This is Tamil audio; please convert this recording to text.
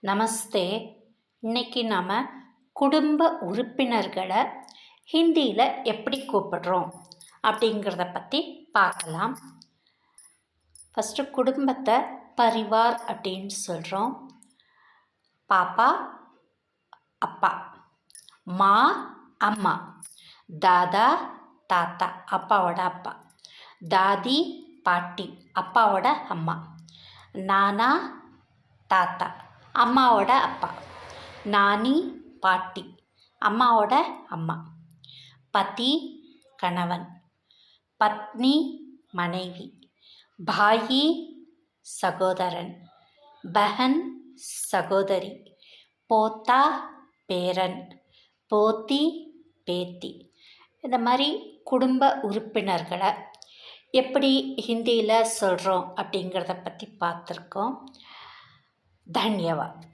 நமஸ்தே. இன்னைக்கு நாம் குடும்ப உறுப்பினர்களை ஹிந்தியில் எப்படி கூப்பிடுறோம் அப்படிங்கிறத பற்றி பார்க்கலாம். ஃபஸ்ட்டு குடும்பத்தை பரிவார் அப்படின்னு சொல்கிறோம் பாப்பா அப்பா. மா அம்மா. தாதா தாத்தா அப்பாவோட அப்பா. தாதி பாட்டி அப்பாவோட அம்மா. நானா தாத்தா. அம்மாவோட அப்பா. நானி பாட்டி. அம்மாவோட அம்மா. பதி கணவன். பத்னி மனைவி. பாயி சகோதரன். பஹன் சகோதரி. போத்தா பேரன். போத்தி பேத்தி. இந்த மாதிரி குடும்ப உறுப்பினர்களை எப்படி ஹிந்தியில் சொல்கிறோம் அப்படிங்கிறத பற்றி பார்த்துருக்கோம். धन्यवाद।